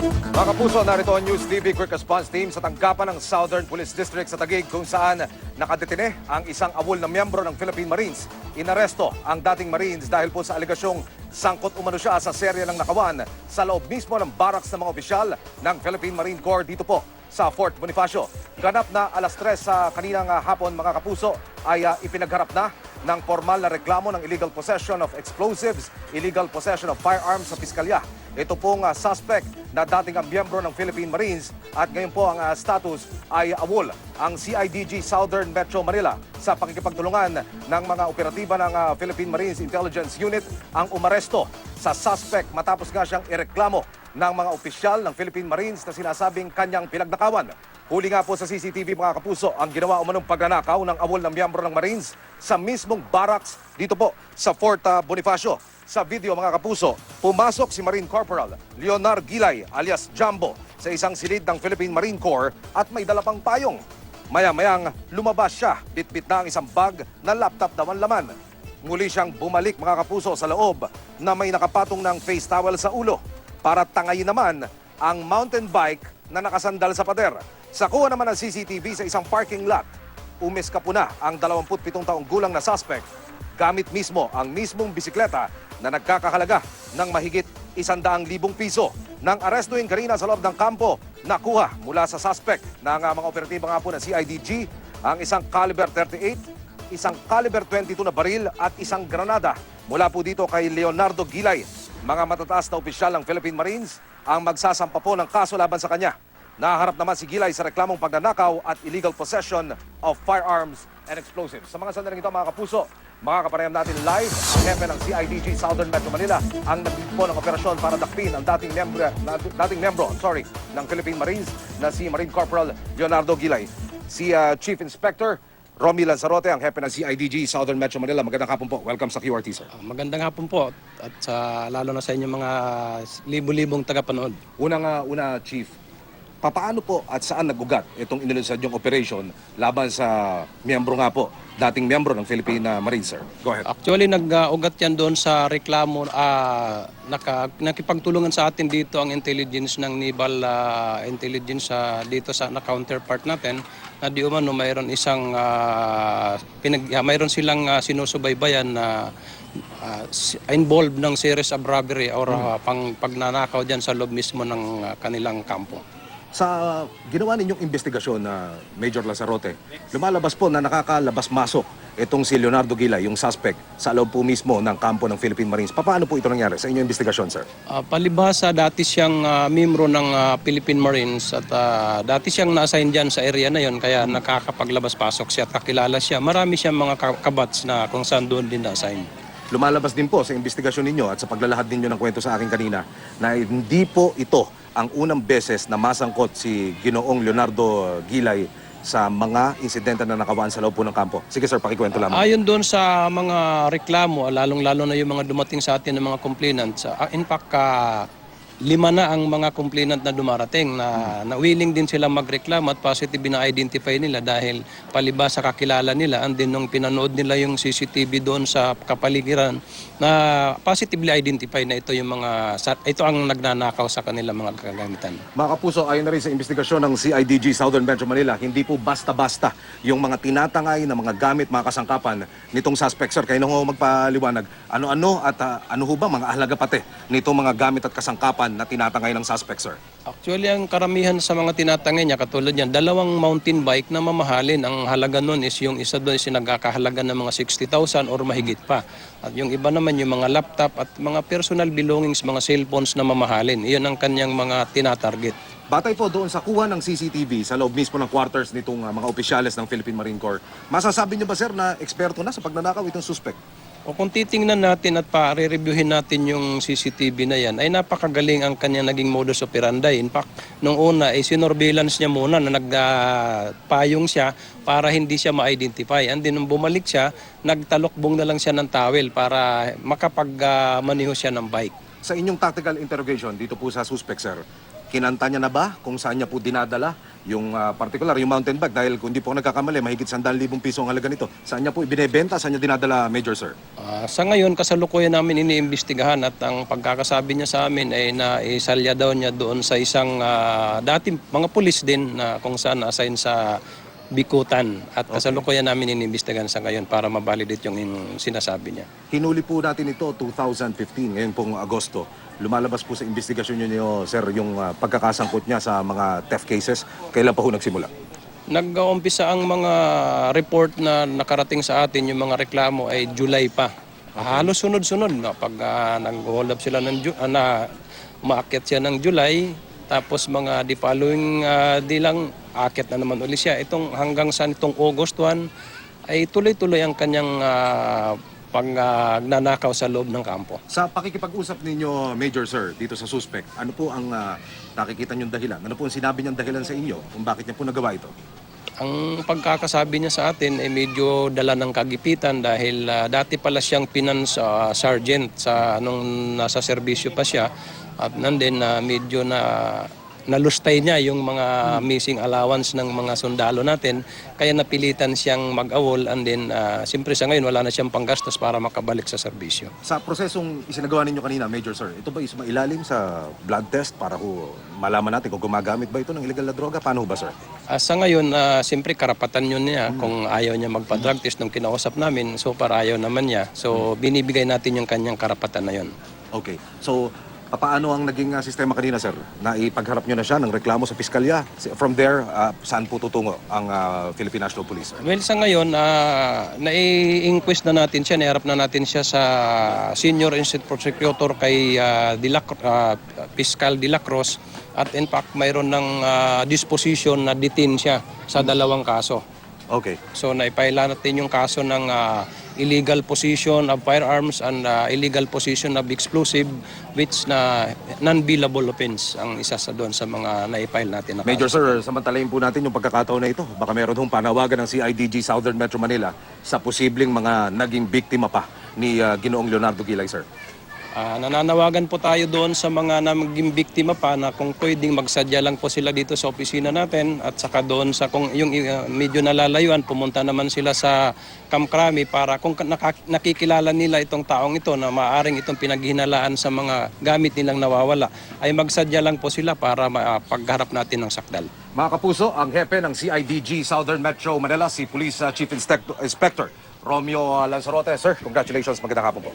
Mga kapuso, narito ang News TV Quick Response Team sa tanggapan ng Southern Police District sa Taguig kung saan nakadetine ang isang awol na miyembro ng Philippine Marines. Inaresto ang dating Marines dahil po sa alegasyong sangkot umano siya sa serya ng nakawan sa loob mismo ng barracks ng mga opisyal ng Philippine Marine Corps dito po sa Fort Bonifacio. Ganap na alas 3 sa kaninang ah, hapon mga kapuso ay ah, ipinagharap na ng formal na reklamo ng illegal possession of explosives, illegal possession of firearms sa piskalya. Ito pong ah, suspect na dating ang miyembro ng Philippine Marines at ngayon po ang ah, status ay awol ang CIDG Southern Metro Manila sa pakikipagtulungan ng mga operatiba ng ah, Philippine Marines Intelligence Unit ang umaresto sa suspect matapos nga siyang ireklamo ng mga opisyal ng Philippine Marines na sinasabing kanyang pinagnakawan. Huli nga po sa CCTV mga kapuso ang ginawa umanong pagnanakaw ng awol ng miyembro ng Marines sa mismong barracks dito po sa Fort ah, Bonifacio. Sa video mga kapuso, pumasok si Marine Corporal Leonard Gilay alias Jumbo sa isang silid ng Philippine Marine Corps at may dala payong. Maya-mayang lumabas siya, bitbit na ang isang bag na laptop daw ang laman. Muli siyang bumalik mga kapuso sa loob na may nakapatong ng face towel sa ulo para tangayin naman ang mountain bike na nakasandal sa pader. Sa kuha naman ng CCTV sa isang parking lot, umiskapo na ang 27 taong gulang na suspect gamit mismo ang mismong bisikleta na nagkakahalaga ng mahigit 100,000 piso. Nang arestuin kanina sa loob ng kampo, nakuha mula sa suspect ng uh, mga operatiba nga po ng CIDG ang isang caliber 38, isang caliber 22 na baril at isang granada. Mula po dito kay Leonardo Gilay, mga matataas na opisyal ng Philippine Marines ang magsasampa po ng kaso laban sa kanya. Naharap naman si Gilay sa reklamong pagnanakaw at illegal possession of firearms and explosives. Sa mga sandaling ito mga kapuso, mga kapanayam natin live, ang hepe ng CIDG Southern Metro Manila ang nagpo ng operasyon para dakpin ang dating membro, dating membro sorry, ng Philippine Marines na si Marine Corporal Leonardo Gilay. Si uh, Chief Inspector Romy Lanzarote, ang hepe ng CIDG Southern Metro Manila. Magandang hapon po. Welcome sa QRT, sir. Ah, Magandang hapon po at sa lalo na sa inyo mga libo-libong tagapanood. Unang uh, una, Chief, papaano po at saan nagugat itong inilusad yung operation laban sa miyembro nga po, dating miyembro ng Philippine uh, Marines, sir? Go ahead. Actually nag-ugat yan doon sa reklamo ah naka, nakipagtulungan sa atin dito ang intelligence ng Naval ah, Intelligence ah, dito sa na counterpart natin na di umano mayroon isang ah, pinag, ah, mayroon silang ah, sinusubaybayan na ah, si- involved ng series of robbery or ah, pang pagnanakaw diyan sa loob mismo ng ah, kanilang kampo. Sa ginawa ninyong investigasyon na Major Lazarote, lumalabas po na nakakalabas-masok itong si Leonardo Gila, yung suspect, sa loob po mismo ng kampo ng Philippine Marines. Paano po ito nangyari sa inyong investigasyon, sir? Ah, palibhasa, dati siyang ah, membro ng ah, Philippine Marines at ah, dati siyang na-assign dyan sa area na yon kaya nakakapaglabas-pasok siya at kakilala siya. Marami siyang mga ka- kabats na kung saan doon din na-assign. Lumalabas din po sa investigasyon ninyo at sa paglalahad ninyo ng kwento sa akin kanina na hindi po ito ang unang beses na masangkot si Ginoong Leonardo Gilay sa mga insidente na nakawaan sa loob po ng kampo. Sige sir, pakikwento lamang. Ayon doon sa mga reklamo, lalong-lalo na yung mga dumating sa atin ng mga complainants, ah, in fact, ah, lima na ang mga complainant na dumarating na, na willing din sila magreklamo at positive na identify nila dahil palibas sa kakilala nila and din nung pinanood nila yung CCTV doon sa kapaligiran na positively identify na ito yung mga ito ang nagnanakaw sa kanilang mga kagamitan. Mga kapuso, ayon na rin sa investigasyon ng CIDG Southern Metro Manila, hindi po basta-basta yung mga tinatangay na mga gamit, mga kasangkapan nitong suspect. Sir, kayo ho magpaliwanag. Ano-ano at ah, ano ho ba mga ahalaga pati nitong mga gamit at kasangkapan na tinatangay ng suspect, sir? Actually, ang karamihan sa mga tinatangay niya, katulad yan, dalawang mountain bike na mamahalin. Ang halaga nun is yung isa doon is nagkakahalaga ng mga 60,000 or mahigit pa. At yung iba naman yung mga laptop at mga personal belongings, mga cellphones na mamahalin. Iyon ang kanyang mga tinatarget. Batay po doon sa kuha ng CCTV sa loob mismo ng quarters nitong ah, mga opisyales ng Philippine Marine Corps, masasabi niyo ba, sir, na eksperto na sa pagnanakaw itong suspect? O kung titingnan natin at pa-reviewin natin yung CCTV na yan, ay napakagaling ang kanyang naging modus operandi. In fact, nung una, ay sinorveillance niya muna na nagpayong siya para hindi siya ma-identify. And then nung bumalik siya, nagtalokbong na lang siya ng towel para makapag-maniho siya ng bike. Sa inyong tactical interrogation dito po sa suspect, sir, kinanta niya na ba kung saan niya po dinadala yung ah, particular, yung mountain bike? Dahil kung di po ako nagkakamali, mahigit 100,000 piso ang halaga nito. Saan niya po ibinebenta? Saan niya dinadala, Major Sir? Ah, sa ngayon, kasalukuyan namin iniimbestigahan at ang pagkakasabi niya sa amin ay na isalya daw niya doon sa isang ah, dati mga pulis din na kung saan assign sa Bikutan at kasalukuyan namin iniimbestigahan sa ngayon para mabalidate yung in- sinasabi niya. Hinuli po natin ito 2015, ngayon pong Agosto. Lumalabas po sa investigasyon niyo, sir, yung ah, pagkakasangkot niya sa mga theft cases. Kailan pa ho nagsimula? Nag-uumpisa ang mga report na nakarating sa atin, yung mga reklamo ay July pa. Halos sunod-sunod. No? Pag uh, nag-hold up sila ng ah, na umaakyat siya ng July, tapos mga di following ah, di lang, akit na naman uli siya. Itong hanggang sa itong August 1, ay tuloy-tuloy ang kanyang pag ah, nanakaw sa loob ng kampo. Sa pakikipag-usap ninyo, Major Sir, dito sa suspect, ano po ang ah, nakikita niyong dahilan? Ano po ang sinabi niyang dahilan sa inyo kung bakit niya po nagawa ito? Ang pagkakasabi niya sa atin ay medyo dala ng kagipitan dahil ah, dati pala siyang finance ah, sergeant sa nung nasa serbisyo pa siya at nandun na medyo na nalustay niya yung mga missing allowance ng mga sundalo natin kaya napilitan siyang mag-awol and then ah, siyempre sa ngayon wala na siyang panggastos para makabalik sa serbisyo. Sa prosesong isinagawa ninyo kanina, Major Sir, ito ba is mailalim sa blood test para ho malaman natin kung gumagamit ba ito ng illegal na droga? Paano ba, Sir? Ah, sa ngayon, ah, siyempre karapatan yun niya kung ayaw niya magpa-drug test nung kinausap namin. So, para ayaw naman niya. So, binibigay natin yung kanyang karapatan na yun. Okay. So, paano ang naging ah, sistema kanina, Sir? Na ipagharap nyo na siya ng reklamo sa piskalya. From there, ah, saan po tutungo ang ah, Philippine National Police? Well, sa ngayon, uh, nai-inquest na natin siya, naharap na natin siya sa Senior Instant Prosecutor kay uh, Dilac- ah, Fiscal De La Cruz at in fact, mayroon ng ah, disposition na detain siya sa dalawang kaso. Okay. So naipaila natin yung kaso ng ah, illegal possession of firearms and ah, illegal possession of explosive which na non-billable offense ang isa sa doon sa mga naipail natin na. Major Sir, samantalayin po natin yung pagkakataon na ito. Baka meron hong panawagan ng CIDG Southern Metro Manila sa posibleng mga naging biktima pa ni ah, Ginoong Leonardo Gilay, Sir. Ah, nananawagan po tayo doon sa mga naging biktima pa na kung pwedeng magsadya lang po sila dito sa opisina natin at saka doon sa kung yung uh, medyo nalalayuan pumunta naman sila sa Kamkrami para kung nakikilala nila itong taong ito na maaring itong pinaghinalaan sa mga gamit nilang nawawala ay magsadya lang po sila para pagharap natin ng sakdal. Mga kapuso, ang hepe ng CIDG Southern Metro Manila, si Police ah, Chief Inspector, Romeo ah, Lanzarote. Sir, congratulations. Magandang hapon po.